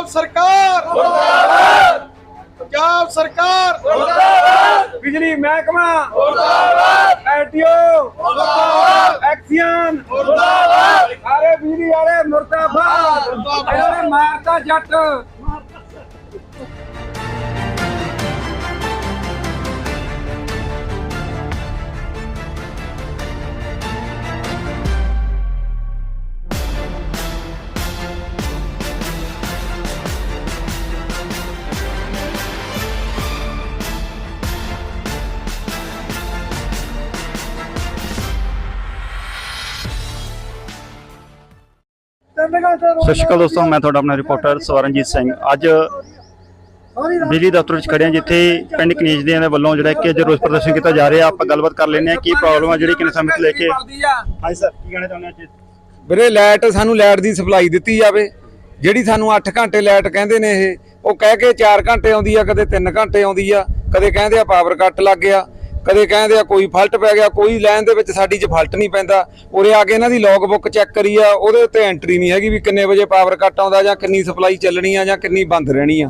ਪੰਜਾਬ ਸਰਕਾਰ। ਮੁਰਦਾਬਾਦ ਪੰਜਾਬ ਸਰਕਾਰ। ਮੁਰਦਾਬਾਦ ਬਿਜਲੀ ਮਹਿਕਮਾ। ਮੁਰਦਾਬਾਦ ਐਟੀਓ ਮੁਰਦਾਬਾਦ ਐਕਸੀਅਨ। ਮੁਰਦਾਬਾਦ ਸਾਰੇ ਬਿਜਲੀ ਵਾਲੇ ਮੁਰਦਾਬਾਦ। ਮੁਰਦਾਬਾਦ। ਮਾਰਤਾ ਜੱਟ। ਸਤਿ ਸ਼੍ਰੀ ਅਕਾਲ ਦੋਸਤੋ ਮੈਂ ਤੁਹਾਡਾ ਆਪਣਾ ਰਿਪੋਰਟਰ ਸਵਰਨਜੀਤ ਸਿੰਘ। ਅੱਜ ਬਿਜਲੀ ਦਫ਼ਤਰ ਵਿੱਚ ਖੜੇ ਹਾਂ ਜਿੱਥੇ ਪਿੰਡ ਕਨੀਜਦਿਆਂ ਦੇ ਵੱਲੋਂ ਜਿਹੜਾ ਕਿ ਅੱਜ ਰੋਸ ਪ੍ਰਦਰਸ਼ਨ ਕੀਤਾ ਜਾ ਰਿਹਾ। ਆਪਾਂ ਗੱਲਬਾਤ ਕਰ ਲੈਂਦੇ ਹਾਂ ਕੀ ਪ੍ਰੋਬਲਮ ਆ ਜਿਹੜੀ ਕਿੰਨੇ ਸਮੇਂ ਤੋਂ ਲੈ ਕੇ ਹਾਂਜੀ ਸਰ ਕੀ ਕਹਿਣਾ ਚਾਹੁੰਦੇ ਹੋ ਵੀਰੇ ਲਾਈਟ ਸਾਨੂੰ ਲਾਈਟ ਦੀ ਸਪਲਾਈ ਦਿੱਤੀ ਜਾਵੇ। ਜਿਹੜੀ ਸਾਨੂੰ 8 ਘੰਟੇ ਲਾਈਟ ਕਹਿੰਦੇ ਨੇ ਇਹ ਉਹ ਕਹਿ ਕੇ 4 ਘੰਟੇ ਆਉਂਦੀ ਆ ਕਦੇ 3 ਘੰਟੇ ਆਉਂਦੀ ਆ ਕਦੇ ਕਹਿੰਦੇ ਆ ਪਾਵਰ ਕੱਟ ਲੱਗ ਗਿਆ। ਕਦੇ ਕਹਿੰਦੇ ਆ ਕੋਈ ਫਲਟ ਪੈ ਗਿਆ ਕੋਈ ਲਾਈਨ ਦੇ ਵਿੱਚ ਸਾਡੀ 'ਚ ਫਲਟ ਨਹੀਂ ਪੈਂਦਾ। ਉਰੇ ਆ ਕੇ ਇਹਨਾਂ ਦੀ ਲੌਗ ਬੁੱਕ ਚੈੱਕ ਕਰੀ ਆ ਉਹਦੇ ਉੱਤੇ ਐਂਟਰੀ ਨਹੀਂ ਹੈਗੀ ਵੀ ਕਿੰਨੇ ਵਜੇ ਪਾਵਰ ਕੱਟ ਆਉਂਦਾ ਜਾਂ ਕਿੰਨੀ ਸਪਲਾਈ ਚੱਲਣੀ ਆ ਜਾਂ ਕਿੰਨੀ ਬੰਦ ਰਹਿਣੀ ਆ।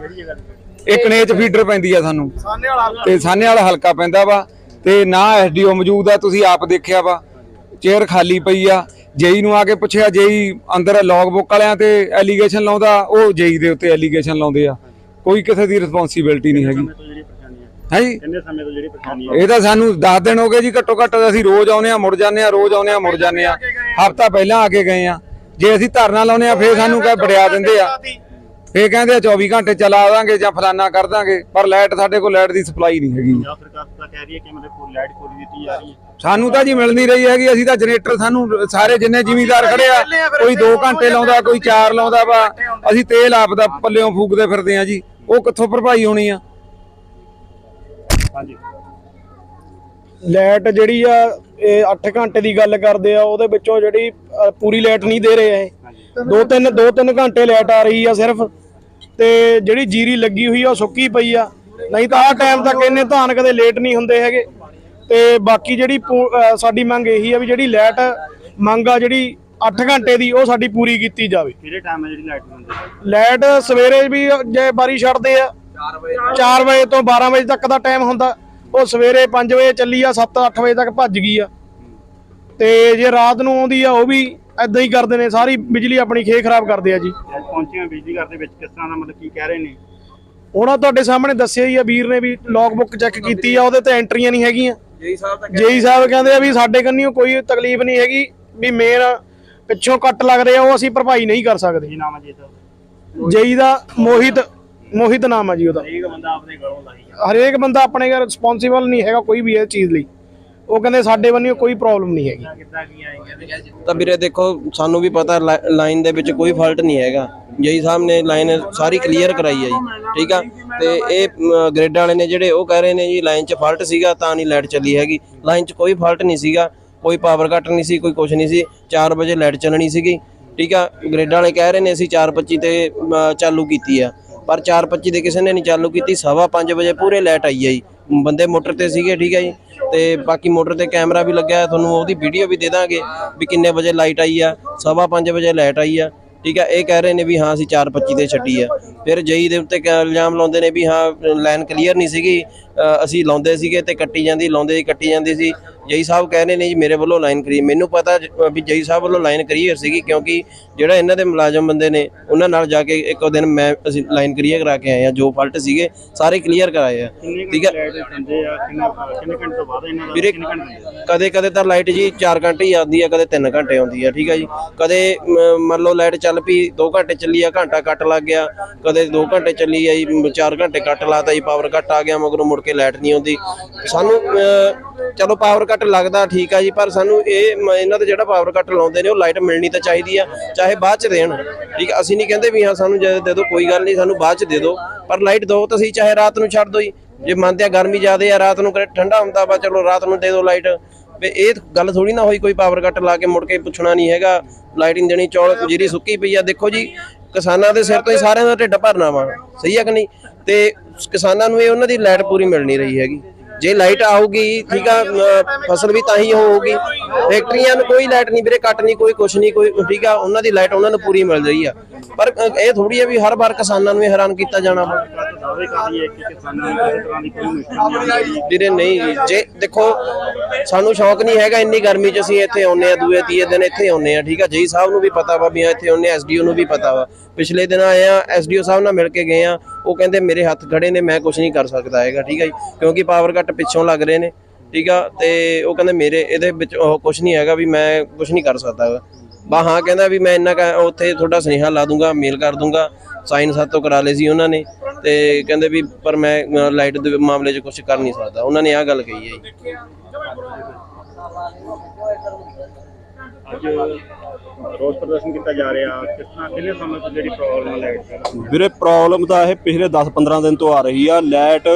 ਇੱਕ ਨੇਚ ਫੀਡਰ ਪੈਂਦੀ ਆ ਸਾਨੂੰ। ਤੇ ਸਾਨੇ ਵਾਲਾ ਹਲਕਾ ਪੈਂਦਾ ਵਾ ਤੇ ਨਾ ਐਸਡੀਓ ਮੌਜੂਦ ਆ ਤੁਸੀਂ ਆਪ ਦੇਖਿਆ ਵਾ। ਚੇਅਰ ਖਾਲੀ ਪਈ ਆ ਜੇਈ ਨੂੰ ਆ ਕੇ ਪੁੱਛਿਆ ਜੇਈ ਅੰਦਰ ਲੌਗ ਬੁੱਕ ਵਾਲਿਆਂ ਤੇ ਐਲੀਗੇਸ਼ਨ ਲਾਉਂਦਾ ਉਹ ਜੇਈ ਦੇ ਉੱਤੇ ਐਲੀਗੇਸ਼ਨ ਲਾਉਂਦੇ ਆ। ਕੋਈ ਕਿਸੇ ਦੀ ਰਿਸਪੌਂਸਿਬਿਲਟੀ ਨਹੀਂ ਹੈਗੀ। ਹੈ ਜੀ। ਕਿੰਨੇ ਸਮੇਂ ਤੋਂ ਜਿਹੜੀ ਪਰੇਸ਼ਾਨੀ ਹੈ? ਇਹ ਤਾਂ ਸਾਨੂੰ 10 ਦਿਨ ਹੋ ਗਏ ਜੀ ਘੱਟੋ ਘੱਟ ਅਸੀਂ ਰੋਜ਼ ਆਉਨੇ ਆ ਮੁੜ ਜਾਂਦੇ ਆ ਰੋਜ਼ ਆਉਨੇ ਆ ਮੁੜ ਜਾਂਦੇ ਆ ਹਫਤਾ ਪਹਿਲਾਂ ਆ ਕੇ ਗਏ ਆ ਜੇ ਅਸੀਂ ਧਰਨਾ ਲਾਉਨੇ ਆ ਫੇਰ ਸਾਨੂੰ ਕਹੇ ਬੜਿਆ ਦਿੰਦੇ ਆ। ਫੇਰ ਕਹਿੰਦੇ ਆ 24 ਘੰਟੇ ਚਲਾ ਦਾਂਗੇ ਜਾਂ ਫਲਾਨਾ ਕਰ ਦਾਂਗੇ ਪਰ ਲਾਈਟ ਸਾਡੇ ਕੋਲ ਲਾਈਟ ਦੀ ਸਪਲਾਈ ਨਹੀਂ ਹੈਗੀ। ਪੰਜਾਬ ਸਰਕਾਰ ਤਾਂ ਕਹਿ ਰਹੀ ਹੈ ਕਿ ਮਤਲਬ ਪੂਰੀ ਲਾਈਟ ਪੂਰੀ ਦਿੱਤੀ ਜਾ ਰਹੀ ਹੈ। ਸਾਨੂੰ ਤਾਂ ਜੀ ਮਿਲ ਨਹੀਂ ਰਹੀ ਹੈਗੀ ਅਸੀਂ ਤਾਂ ਜਨਰੇਟਰ ਸਾਨੂੰ ਸਾਰੇ ਜਿੰਨੇ ਜ਼ਿਮੀਂਦਾਰ ਖੜੇ ਆ ਕੋਈ 2 ਘੰਟੇ ਲਾਉਂਦਾ ਕੋਈ 4 ਲਾਉਂਦਾ ਵਾ। ਅਸੀਂ ਤੇਲ ਆਪ ਦਾ ਪੱਲਿਓਂ ਫੂਕਦੇ ਫਿਰਦੇ ਆ ਜੀ। ਉਹ ਕਿੱਥੋਂ ਭਰਪਾਈ ਹੋਣੀ ਆ? ਹਾਂਜੀ। ਲਾਈਟ ਜਿਹੜੀ ਆ ਇਹ 8 ਘੰਟੇ ਦੀ ਗੱਲ ਕਰਦੇ ਆ ਉਹਦੇ ਵਿੱਚੋਂ ਜਿਹੜੀ ਅ, ਪੂਰੀ ਲਾਈਟ ਨਹੀਂ ਦੇ ਰਹੇ ਇਹ। ਦੋ ਤਿੰਨ ਦੋ ਤਿੰਨ ਘੰਟੇ ਲਾਈਟ ਆ ਰਹੀ ਆ ਸਿਰਫ। ਤੇ ਜਿਹੜੀ ਜੀਰੀ ਲੱਗੀ ਹੋਈ ਆ ਉਹ ਸੁੱਕੀ ਪਈ ਆ। ਨਹੀਂ ਤਾਂ ਆਹ ਟਾਈਮ ਤੱਕ ਇੰਨੇ ਧਾਨ ਕਦੇ ਲੇਟ ਨਹੀਂ ਹੁੰਦੇ ਹੈਗੇ। ਤੇ ਬਾਕੀ ਜਿਹੜੀ ਪੂ- ਅ, ਸਾਡੀ ਮੰਗ ਇਹੀ ਆ ਵੀ ਜਿਹੜੀ ਲਾਈਟ ਮੰਗ ਆ ਜਿਹੜੀ 8 ਘੰਟੇ ਦੀ ਉਹ ਸਾਡੀ ਪੂਰੀ ਕੀਤੀ ਜਾਵੇ। ਕਿਹੜੇ ਟਾਈਮ ਹੈ ਜਿਹੜੀ ਲਾਈਟ ਹੁੰਦੀ? ਹੈ ਲਾਈਟ ਸਵੇਰੇ ਵੀ ਜੇ ਬਾਰੀ ਛੱਡਦੇ ਆ 4 ਵਜੇ ਤੋਂ 12 ਵਜੇ ਤੱਕ ਦਾ ਟਾਈਮ ਹੁੰਦਾ। ਉਹ ਸਵੇਰੇ 5 ਵਜੇ ਚੱਲੀ ਆ 7-8 ਵਜੇ ਤੱਕ ਭੱਜ ਗਈ ਆ। ਤੇ ਜੇ ਰਾਤ ਨੂੰ ਆਉਂਦੀ ਆ ਉਹ ਵੀ ਐਦਾਂ ਹੀ ਕਰਦੇ ਨੇ ਸਾਰੀ ਬਿਜਲੀ ਆਪਣੀ ਖੇ ਖਰਾਬ ਕਰਦੇ ਆ ਜੀ। ਅੱਜ ਪਹੁੰਚੇ ਹਾਂ ਬਿਜਲੀ ਘਰ ਦੇ ਵਿੱਚ ਕਿਸ ਤਰ੍ਹਾਂ ਦਾ ਮਤਲਬ ਕੀ ਕਹਿ ਰਹੇ ਨੇ? ਉਹਨਾਂ ਤੁਹਾਡੇ ਸਾਹਮਣੇ ਦੱਸਿਆ ਹੀ ਆ ਵੀਰ ਨੇ ਵੀ ਲੌਗ ਬੁੱਕ ਚੈੱਕ ਕੀਤੀ ਆ ਉਹਦੇ ਤੇ ਐਂਟਰੀਆਂ ਨਹੀਂ ਹੈਗੀਆਂ। ਜੇਈ ਸਾਹਿਬ ਤਾਂ ਜੇਈ ਸਾਹਿਬ ਕਹਿੰਦੇ ਆ ਵੀ ਸਾਡੇ ਕੰਨੀਓ ਕੋਈ ਤਕਲੀਫ ਨਹੀਂ ਹੈਗੀ ਵੀ ਮੇਨ ਪਿੱਛੋਂ ਕੱਟ ਲੱਗ ਰਿਹਾ ਉਹ ਅਸੀਂ ਭਰਪਾਈ ਨਹੀਂ ਕਰ ਸਕਦੇ। ਕੀ ਨਾਮ ਜੀ ਸਰ ਜੇਈ ਦਾ ਮੋਹਿਤ ਮੋਹਿਤ ਨਾਮ ਆ ਜੀ ਉਹਦਾ। ਇੱਕ ਬੰਦਾ ਆਪਣੇ ਘਰੋਂ ਲਾਈ ਹਰੇਕ ਬੰਦਾ ਆਪਣੇ ਘਰ ਰਿਸਪੌਂਸਿਬਲ ਨਹੀਂ ਹੈਗਾ ਕੋਈ ਵੀ ਇਹ ਚੀਜ਼ ਲਈ। ਉਹ ਕਹਿੰਦੇ ਸਾਡੇ ਵੱਲੋਂ ਕੋਈ ਪ੍ਰੋਬਲਮ ਨਹੀਂ ਹੈਗੀ। ਕਿੱਦਾਂ ਕੀ ਆਏਗਾ ਤਾਂ ਵੀਰੇ ਦੇਖੋ ਸਾਨੂੰ ਵੀ ਪਤਾ ਲਾਈਨ ਦੇ ਵਿੱਚ ਕੋਈ ਫਾਲਟ ਨਹੀਂ ਹੈਗਾ। ਜਈ ਸਾਹਿਬ ਨੇ ਲਾਈਨ ਸਾਰੀ ਕਲੀਅਰ ਕਰਾਈ ਹੈ ਜੀ ਠੀਕ ਆ? ਤੇ ਇਹ ਗ੍ਰਿਡ ਵਾਲੇ ਨੇ ਜਿਹੜੇ ਉਹ ਕਹਿ ਰਹੇ ਨੇ ਜੀ ਲਾਈਨ 'ਚ ਫਾਲਟ ਸੀਗਾ ਤਾਂ ਨਹੀਂ ਲਾਈਟ ਚੱਲੀ ਹੈਗੀ। ਲਾਈਨ 'ਚ ਕੋਈ ਫਾਲਟ ਨਹੀਂ ਸੀਗਾ ਕੋਈ ਪਾਵਰ ਕੱਟ ਨਹੀਂ ਸੀ ਕੋਈ ਕੁਝ ਨਹੀਂ ਸੀ। 4 ਵਜੇ ਲਾਈਟ ਚੱਲਣੀ ਸੀਗੀ ਠੀਕ ਆ? ਗ੍ਰਿਡ ਵਾਲੇ ਕਹਿ ਰਹੇ ਨੇ ਅਸੀਂ 4:25 ਤੇ ਚਾਲੂ ਕੀਤੀ ਆ। ਪਰ 4:25 ਦੇ ਕਿਸੇ ਨੇ ਨਹੀਂ ਚਾਲੂ ਕੀਤੀ, ਸਵਾ 5 ਵਜੇ ਪੂਰੇ ਲਾਈਟ ਆਈ ਹੈ ਜੀ। ਬੰਦੇ ਮੋਟਰ ਤੇ ਸੀਗੇ, ਠੀਕ ਹੈ ਜੀ। ਤੇ ਬਾਕੀ ਮੋਟਰ ਤੇ ਕੈਮਰਾ ਵੀ ਲੱਗਿਆ, ਤੁਹਾਨੂੰ ਉਹਦੀ ਵੀਡੀਓ ਵੀ ਦੇ ਦਾਂਗੇ ਵੀ ਕਿੰਨੇ ਵਜੇ ਲਾਈਟ ਆਈ ਆ, ਸਵਾ 5 ਵਜੇ ਲਾਈਟ ਆਈ ਆ, ਠੀਕ ਆ ਇਹ ਕਹਿ ਰਹੇ ਨੇ ਵੀ ਹਾਂ, ਅਸੀਂ 4:25 ਤੇ ਛੱਡੀ ਆ। ਫਿਰ ਜਈ ਦੇ ਉੱਤੇ ਕ- ਇਲਜ਼ਾਮ ਲਾਉਂਦੇ ਨੇ ਵੀ ਹਾਂ ਲਾਈਨ ਕਲੀਅਰ ਨਹੀਂ ਸੀਗੀ। ਅਸੀਂ ਲਾਉਂਦੇ ਸੀਗੇ ਤੇ ਕੱਟੀ ਜਾਂਦੀ ਲਾਉਂਦੇ ਸੀ ਕੱਟੀ ਜਾਂਦੀ ਸੀ। ਜਈ ਸਾਹਿਬ ਕਹਿ ਰਹੇ ਨੇ ਜੀ ਮੇਰੇ ਵੱਲੋਂ ਲਾਈਨ ਕਰੀ ਮੈਨੂੰ ਪਤਾ ਵੀ ਜਈ ਸਾਹਿਬ ਵੱਲੋਂ ਲਾਈਨ ਕਲੀਅਰ ਸੀਗੀ ਕਿਉਂਕਿ ਜਿਹੜਾ ਇਹਨਾਂ ਦੇ ਮੁਲਾਜ਼ਮ ਬੰਦੇ ਨੇ ਉਹਨਾਂ ਨਾਲ ਜਾ ਕੇ ਇੱਕ ਦਿਨ ਮੈਂ ਅਸੀਂ ਲਾਈਨ ਕਲੀਅਰ ਕਰਾ ਕੇ ਆਏ ਆ ਜੋ ਫਾਲਟ ਸੀਗੇ ਸਾਰੇ ਕਲੀਅਰ ਕਰਾਏ ਆ। ਠੀਕ ਹੈ ਵੀਰੇ? ਕਦੇ ਕਦੇ ਤਾਂ ਲਾਈਟ ਜੀ 4 ਘੰਟੇ ਹੀ ਆਉਂਦੀ ਆ ਕਦੇ 3 ਘੰਟੇ ਆਉਂਦੀ ਆ। ਠੀਕ ਆ ਜੀ? ਕਦੇ ਮੰਨ ਲਓ ਲਾਈਟ ਚੱਲ ਪਈ 2 ਘੰਟੇ ਚੱਲੀ ਆ ਘੰਟਾ ਕੱਟ ਲੱਗ ਗਿਆ। ਕਦੇ 2 ਘੰਟੇ ਚੱਲੀ ਆ ਜੀ 4 ਘੰਟੇ ਕੱਟ ਲਾਤਾ ਜੀ ਪਾਵਰ ਕੱਟ ਆ ਗਿਆ ਮਗਰੋਂ ਮੁੜ ਕੇ ਲਾਈਟ ਨਹੀਂ ਆਉਂਦੀ। ਸਾਨੂੰ ਚਲੋ ਪਾਵਰ ਕੱਟ ਲੱਗਦਾ, ਠੀਕ ਆ ਜੀ, ਪਰ ਸਾਨੂੰ ਇਹ ਇਹਨਾਂ ਦਾ ਜਿਹੜਾ ਪਾਵਰ ਕੱਟ ਲਾਉਂਦੇ ਨੇ, ਉਹ ਲਾਈਟ ਮਿਲਣੀ ਤਾਂ ਚਾਹੀਦੀ ਆ, ਚਾਹੇ ਬਾਅਦ ਚ ਦੇਣ। ਠੀਕ ਅਸੀਂ ਨਹੀਂ ਕਹਿੰਦੇ ਵੀ ਹਾਂ, ਸਾਨੂੰ ਜੇ ਦੇ ਦਿਓ ਕੋਈ ਗੱਲ ਨਹੀਂ, ਸਾਨੂੰ ਬਾਅਦ ਚ ਦੇ ਦਿਓ ਪਰ ਲਾਈਟ ਦਿਓ ਤਾਂ ਸਹੀ, ਚਾਹੇ ਰਾਤ ਨੂੰ ਛੱਡ ਦਿਓ ਜੀ। ਜੇ ਮੰਨਦੇ ਆ ਗਰਮੀ ਜ਼ਿਆਦੇ ਆ, ਰਾਤ ਨੂੰ ਠੰਡਾ ਹੁੰਦਾ ਵਾ ਚਲੋ ਰਾਤ ਨੂੰ ਦੇ ਦਿਓ ਲਾਈਟ। ਵੀ ਇਹ ਗੱਲ ਥੋੜੀ ਨਾ ਹੋਈ, ਕੋਈ ਪਾਵਰ ਕੱਟ ਲਾ ਕੇ ਮੁੜ ਕੇ ਪੁੱਛਣਾ ਨਹੀਂ ਹੈਗਾ। ਲਾਈਟਿੰਗ ਦੇਣੀ ਚੌਲ ਜਿਹੜੀ ਸੁੱਕੀ ਪਈ ਆ। ਦੇਖੋ ਜੀ ਕਿਸਾਨਾਂ ਦੇ ਸਿਰ ਤੋਂ ਹੀ ਸਾਰਿਆਂ ਦਾ ਢਿੱਡ ਭਰਨਾ ਵਾ। ਸਹੀ ਹੈ ਕਿ ਨਹੀਂ? ਤੇ ਕਿਸਾਨਾਂ ਨੂੰ ਇਹ ਉਹਨਾਂ ਦੀ ਲਾਈਟ ਪੂਰੀ ਮਿਲ ਨਹੀਂ ਰਹੀ ਹੈਗੀ। ਜੇ ਲਾਈਟ ਆਊਗੀ ਠੀਕ ਆ ਫਸਲ ਵੀ ਤਾਂ ਹੀ ਹੋਊਗੀ। ਫੈਕਟਰੀਆਂ ਨੂੰ ਕੋਈ ਲਾਈਟ ਨਹੀਂ ਵੀਰੇ ਕੱਟ ਨਹੀਂ ਕੋਈ ਕੁਛ ਨਹੀਂ ਕੋਈ ਠੀਕ ਆ ਉਹਨਾਂ ਦੀ ਲਾਈਟ ਉਹਨਾਂ ਨੂੰ ਪੂਰੀ ਮਿਲ ਰਹੀ ਆ। ਪਰ ਇਹ ਥੋੜੀ ਆ ਵੀ ਹਰ ਵਾਰ ਕਿਸਾਨਾਂ ਨੂੰ ਇਹ ਹੈਰਾਨ ਕੀਤਾ ਜਾਣਾ ਵਾ। ਦਾਅਵੇ ਕਰ ਰਹੀ ਹੈ ਕਿ ਕਿਸਾਨਾਂ ਨੂੰ ਕਿਸੇ ਤਰ੍ਹਾਂ ਦੀ ਕੋਈ ਮੁਸ਼ਕਲ ਨਹੀਂ ਆਈ ਵੀਰੇ ਨਹੀਂ ਜੀ, ਜੇ ਦੇਖੋ ਸਾਨੂੰ ਸ਼ੌਕ ਨਹੀਂ ਹੈਗਾ ਇੰਨੀ ਗਰਮੀ 'ਚ ਅਸੀਂ ਇੱਥੇ ਆਉਨੇ ਆ ਦੂਏ ਤੀਏ ਦਿਨ ਇੱਥੇ ਆਉਨੇ ਆ ਠੀਕ ਆ? ਜੀ ਸਾਹਿਬ ਨੂੰ ਵੀ ਪਤਾ ਵਾ ਵੀ ਆ ਇੱਥੇ ਆਉਨੇ ਐਸਡੀਓ ਨੂੰ ਵੀ ਪਤਾ ਵਾ। ਪਿਛਲੇ ਦਿਨ ਆਏ ਆ ਐਸਡੀਓ ਸਾਹਿਬ ਨਾਲ ਮਿਲ ਕੇ ਗਏ ਆ ਉਹ ਕਹਿੰਦੇ ਮੇਰੇ ਹੱਥ ਖੜੇ ਨੇ ਮੈਂ ਕੁਝ ਨਹੀਂ ਕਰ ਸਕਦਾ ਹੈਗਾ ਠੀਕ ਆ ਜੀ? ਕਿਉਂਕਿ ਪਾਵਰ ਕੱਟ ਪਿੱਛੋਂ ਲੱਗ ਰਹੇ ਨੇ ਠੀਕ ਆ? ਤੇ ਉਹ ਕਹਿੰਦੇ ਮੇਰੇ ਇਹਦੇ ਵਿੱਚ ਉਹ ਕੁਝ ਨਹੀਂ ਹੈਗਾ ਵੀ ਮੈਂ ਕੁਝ ਨਹੀਂ ਕਰ ਸਕਦਾ ਬਾ ਹਾਂ ਕਹਿੰਦਾ ਵੀ ਮੈਂ ਇੰਨਾ ਕੁ ਉੱਥੇ ਤੁਹਾਡਾ ਸੁਨੇਹਾ ਲਾ ਦੂੰਗਾ ਮੇਲ ਕਰ ਦੂੰਗਾ। ਸਾਈਨ ਸਾਤੋਂ ਕਰਾ ਲਏ ਸੀ ਉਹਨਾਂ ਨੇ ਤੇ ਕਹਿੰਦੇ ਵੀ ਪਰ ਮੈਂ ਲਾਈਟ ਦੇ ਮਾਮਲੇ 'ਚ ਕੁਝ ਕਰ ਨਹੀਂ ਸਕਦਾ। ਉਹਨਾਂ ਨੇ ਆਹ ਗੱਲ ਕਹੀ ਹੈ ਜੀ। ਅੱਜ ਰੋਸ ਪ੍ਰਦਰਸ਼ਨ ਕੀਤਾ ਜਾ ਰਿਹਾ। ਕਿਸ ਤਰ੍ਹਾਂ ਕਿੰਨੇ ਸਮੇਂ ਤੋਂ ਜਿਹੜੀ ਪ੍ਰੋਬਲਮ ਹੈ ਲਾਈਟ ਦੀ? ਵੀਰੇ ਪ੍ਰੋਬਲਮ ਤਾਂ ਇਹ ਪਿਛਲੇ 10-15 ਦਿਨ ਤੋਂ ਆ ਰਹੀ ਆ। ਲਾਈਟ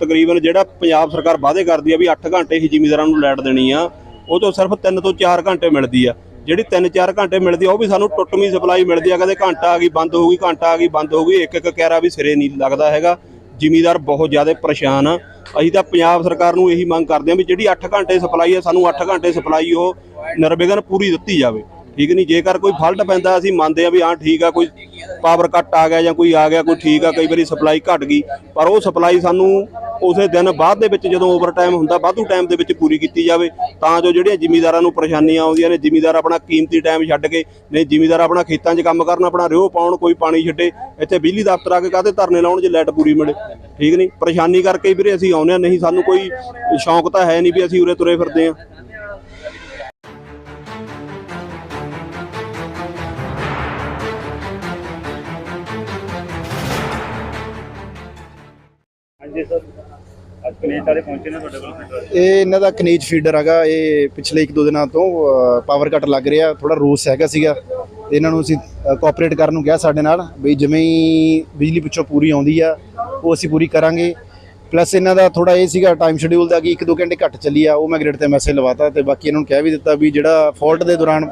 ਤਕਰੀਬਨ ਜਿਹੜਾ ਪੰਜਾਬ ਸਰਕਾਰ ਵਾਅਦੇ ਕਰਦੀ ਆ ਵੀ 8 ਘੰਟੇ ਹੀ ਜ਼ਿਮੀਂਦਾਰਾਂ ਨੂੰ ਲਾਈਟ ਦੇਣੀ ਆ ਉਹ ਤੋਂ ਸਿਰਫ 3 ਤੋਂ 4 ਘੰਟੇ ਮਿਲਦੀ ਆ। ਜਿਹੜੀ 3-4 ਘੰਟੇ ਮਿਲਦੀ ਆ, ਉਹ ਵੀ ਸਾਨੂੰ ਟੁੱਟਵੀਂ ਸਪਲਾਈ ਮਿਲਦੀ ਆ, ਕਦੇ ਘੰਟਾ ਆ ਗਈ, ਬੰਦ ਹੋ ਗਈ, ਘੰਟਾ ਆ ਗਈ, ਬੰਦ ਹੋ ਗਈ ਇੱਕ ਇੱਕ ਕੈਰਾ ਵੀ ਸਿਰੇ ਨਹੀਂ ਲੱਗਦਾ ਹੈਗਾ। ਜ਼ਿਮੀਦਾਰ ਬਹੁਤ ਜ਼ਿਆਦਾ ਪਰੇਸ਼ਾਨ ਆ। ਅਸੀਂ ਤਾਂ ਪੰਜਾਬ ਸਰਕਾਰ ਨੂੰ ਇਹੀ ਮੰਗ ਕਰਦੇ ਆ ਵੀ ਜਿਹੜੀ 8 ਘੰਟੇ ਸਪਲਾਈ ਆ, ਸਾਨੂੰ 8 ਘੰਟੇ ਸਪਲਾਈ ਉਹ ਨਿਰਵਿਘਨ ਪੂਰੀ ਦਿੱਤੀ ਜਾਵੇ। ਠੀਕ ਨਹੀਂ? ਜੇਕਰ ਕੋਈ ਫਲਟ ਪੈਂਦਾ, ਅਸੀਂ ਮੰਨਦੇ ਆ ਵੀ ਹਾਂ, ਠੀਕ ਆ, ਕੋਈ ਪਾਵਰ ਕੱਟ ਆ ਗਿਆ ਜਾਂ ਕੋਈ ਆ ਗਿਆ, ਕੋਈ ਠੀਕ ਆ, ਕਈ ਵਾਰੀ ਸਪਲਾਈ ਘਟ ਗਈ, ਪਰ ਉਹ ਸਪਲਾਈ ਸਾਨੂੰ ਉਸੇ ਦਿਨ ਬਾਅਦ ਦੇ ਵਿੱਚ ਜਦੋਂ ਓਵਰ ਟਾਈਮ ਹੁੰਦਾ, ਵਾਧੂ ਟਾਈਮ ਦੇ ਵਿੱਚ ਪੂਰੀ ਕੀਤੀ ਜਾਵੇ, ਤਾਂ ਜੋ ਜਿਹੜੀਆਂ ਜ਼ਿਮੀਂਦਾਰਾਂ ਨੂੰ ਪਰੇਸ਼ਾਨੀਆਂ ਆਉਂਦੀਆਂ ਨੇ, ਜ਼ਿਮੀਂਦਾਰ ਆਪਣਾ ਕੀਮਤੀ ਟਾਈਮ ਛੱਡ ਕੇ, ਨਹੀਂ, ਜ਼ਿਮੀਂਦਾਰ ਆਪਣਾ ਖੇਤਾਂ 'ਚ ਕੰਮ ਕਰਨ, ਆਪਣਾ ਰਿਓ ਪਾਉਣ, ਕੋਈ ਪਾਣੀ ਛੱਡੇ, ਇੱਥੇ ਬਿਜਲੀ ਦਫ਼ਤਰ ਆ ਕੇ ਕਾਹਦੇ ਧਰਨੇ ਲਾਉਣ ਜੇ ਲਾਈਟ ਪੂਰੀ ਮਿਲੇ? ਠੀਕ ਨਹੀਂ? ਪਰੇਸ਼ਾਨੀ ਕਰਕੇ ਵੀਰੇ ਅਸੀਂ ਆਉਂਦੇ ਹਾਂ, ਨਹੀਂ, ਸਾਨੂੰ ਕੋਈ ਸ਼ੌਂਕ ਤਾਂ ਹੈ ਨਹੀਂ ਵੀ ਅਸੀਂ ਉਰੇ ਤੁਰੇ ਫਿਰਦੇ ਹਾਂ। ਹਾਂਜੀ ਸਰ, ਅੱਜ ਕਨੇਡਾ ਵਾਲੇ ਪਹੁੰਚੇ ਨੇ ਤੁਹਾਡੇ ਕੋਲ ਇਹ ਇਹਨਾਂ ਦਾ ਕਨੇਜ ਫੀਡਰ ਹੈਗਾ, ਇਹ ਪਿਛਲੇ ਇੱਕ ਦੋ ਦਿਨਾਂ ਤੋਂ ਪਾਵਰ ਕੱਟ ਲੱਗ ਰਿਹਾ ਥੋੜਾ ਰੋਸ ਹੈਗਾ ਸੀਗਾ। ਤੇ ਇਹਨਾਂ ਨੂੰ ਅਸੀਂ ਕੋਆਪਰੇਟ ਕਰਨ ਨੂੰ ਕਿਹਾ ਸਾਡੇ ਨਾਲ, ਵੀ ਜਿਵੇਂ ਹੀ ਬਿਜਲੀ ਪਿੱਛੋਂ ਪੂਰੀ ਆਉਂਦੀ ਆ, ਉਹ ਅਸੀਂ ਪੂਰੀ ਕਰਾਂਗੇ। ਪਲੱਸ ਇਹਨਾਂ ਦਾ ਥੋੜਾ ਇਹ ਸੀਗਾ ਟਾਈਮ ਸ਼ਡਿਊਲ ਦਾ ਕਿ ਇੱਕ ਦੋ ਘੰਟੇ ਘੱਟ ਚੱਲੀ ਆ, ਉਹ ਮੈਂ ਗ੍ਰਿਡ ਤੇ ਮੈਸੇਜ ਲਵਾਤਾ ਤੇ ਬਾਕੀ ਇਹਨਾਂ ਨੂੰ ਕਹਿ ਵੀ ਦਿੱਤਾ ਵੀ ਜਿਹੜਾ ਫਾਲਟ ਦੇ ਦੌਰਾਨ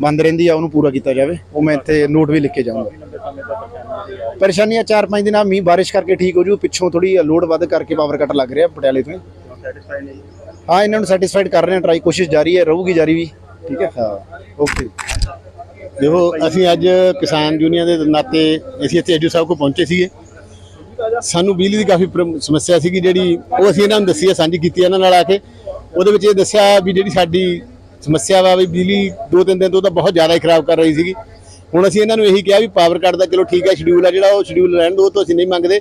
ਬੰਦ ਰਹਿੰਦੀ ਆ, ਉਹਨੂੰ ਪੂਰਾ ਕੀਤਾ ਜਾਵੇ। ਉਹ ਮੈਂ ਇੱਥੇ ਨੋਟ ਵੀ ਲਿਖ ਕੇ ਜਾਊਂਗਾ। ਪਰੇਸ਼ਾਨੀਆਂ ਚਾਰ ਪੰਜ ਦਿਨ ਦਿਨਾਂ ਮੀਂਹ ਬਾਰਿਸ਼ ਕਰਕੇ ਠੀਕ ਹੋ ਜੂ, ਪਿੱਛੋਂ ਥੋੜੀ ਲੋਡ ਵੱਧ ਕਰਕੇ ਪਾਵਰ ਕੱਟ ਲੱਗ ਰਿਹਾ ਪਟਿਆਲੇ ਤੋਂ ਹਾਂ। ਇਹਨਾਂ ਨੂੰ ਸੈਟੀਸਫਾਈਡ ਕਰ ਰਹੇ ਹਾਂ ਟਰਾਈ ਕੋਸ਼ਿਸ਼ ਜਾਰੀ ਹੈ, ਰਹੂਗੀ ਜਾਰੀ ਵੀ। ਠੀਕ ਹੈ? ਹਾਂ ਓਕੇ ਦੇਖੋ, ਅਸੀਂ ਅੱਜ ਕਿਸਾਨ ਯੂਨੀਅਨ ਦੇ ਨਾਤੇ ਅਸੀਂ ਇੱਥੇ ਐਡੀਓ ਸਾਹਿਬ ਕੋਲ ਪਹੁੰਚੇ ਸੀਗੇ। ਸਾਨੂੰ ਬਿਜਲੀ ਦੀ ਕਾਫੀ ਪ੍ਰਮ- ਸਮੱਸਿਆ ਸੀਗੀ ਜਿਹੜੀ, ਉਹ ਅਸੀਂ ਇਹਨਾਂ ਨੂੰ ਦੱਸੀ ਹੈ, ਸਾਂਝੀ ਕੀਤੀ ਇਹਨਾਂ ਨਾਲ ਆ ਕੇ। ਉਹਦੇ ਵਿੱਚ ਇਹ ਦੱਸਿਆ ਵੀ ਜਿਹੜੀ ਸਾਡੀ ਸਮੱਸਿਆ ਵਾ ਵੀ ਬਿਜਲੀ ਦੋ ਤਿੰਨ ਦਿਨ ਤੋਂ ਤਾਂ ਬਹੁਤ ਜ਼ਿਆਦਾ ਹੀ ਖਰਾਬ ਕਰ ਰਹੀ ਸੀਗੀ। ਹੁਣ ਅਸੀਂ ਇਹਨਾਂ ਨੂੰ ਇਹੀ ਕਿਹਾ ਵੀ ਪਾਵਰ ਕੱਟ ਦਾ ਚਲੋ ਠੀਕ ਹੈ ਸ਼ਡਿਊਲ ਆ ਜਿਹੜਾ ਉਹ ਸ਼ਡਿਊਲ ਰਹਿਣ ਦੋ ਤੋਂ ਅਸੀਂ ਨਹੀਂ ਮੰਗਦੇ।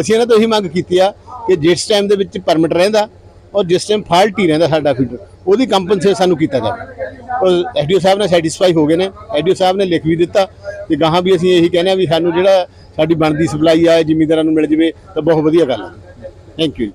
ਅਸੀਂ ਇਹਨਾਂ ਤੋਂ ਇਹੀ ਮੰਗ ਕੀਤੀ ਆ ਕਿ ਜਿਸ ਟਾਈਮ ਦੇ ਵਿੱਚ ਪਰਮਿਟ ਰਹਿੰਦਾ ਔਰ ਜਿਸ ਟਾਈਮ ਫਾਲਟ ਹੀ ਰਹਿੰਦਾ ਸਾਡਾ ਫੀਡਰ ਉਹਦੀ ਕੰਪਨਸੇਸ਼ਨ ਸਾਨੂੰ ਕੀਤਾ ਜਾਵੇ। ਔਰ ਐਡੀਓ ਸਾਹਿਬ ਨਾਲ ਸੈਟੀਸਫਾਈ ਹੋ ਗਏ ਨੇ। ਐਡੀਓ ਸਾਹਿਬ ਨੇ ਲਿਖ ਵੀ ਦਿੱਤਾ ਤੇ ਗਾਹਾਂ ਵੀ ਅਸੀਂ ਇਹੀ ਕਹਿੰਦੇ ਆ ਵੀ ਸਾਨੂੰ ਜਿਹੜਾ ਸਾਡੀ ਬਣਦੀ ਸਪਲਾਈ ਆ ਜ਼ਿਮੀਂਦਾਰਾਂ ਨੂੰ ਮਿਲ ਜਵੇ, ਤਾਂ ਬਹੁਤ ਵਧੀਆ ਗੱਲ ਹੈ ਥੈਂਕ ਯੂ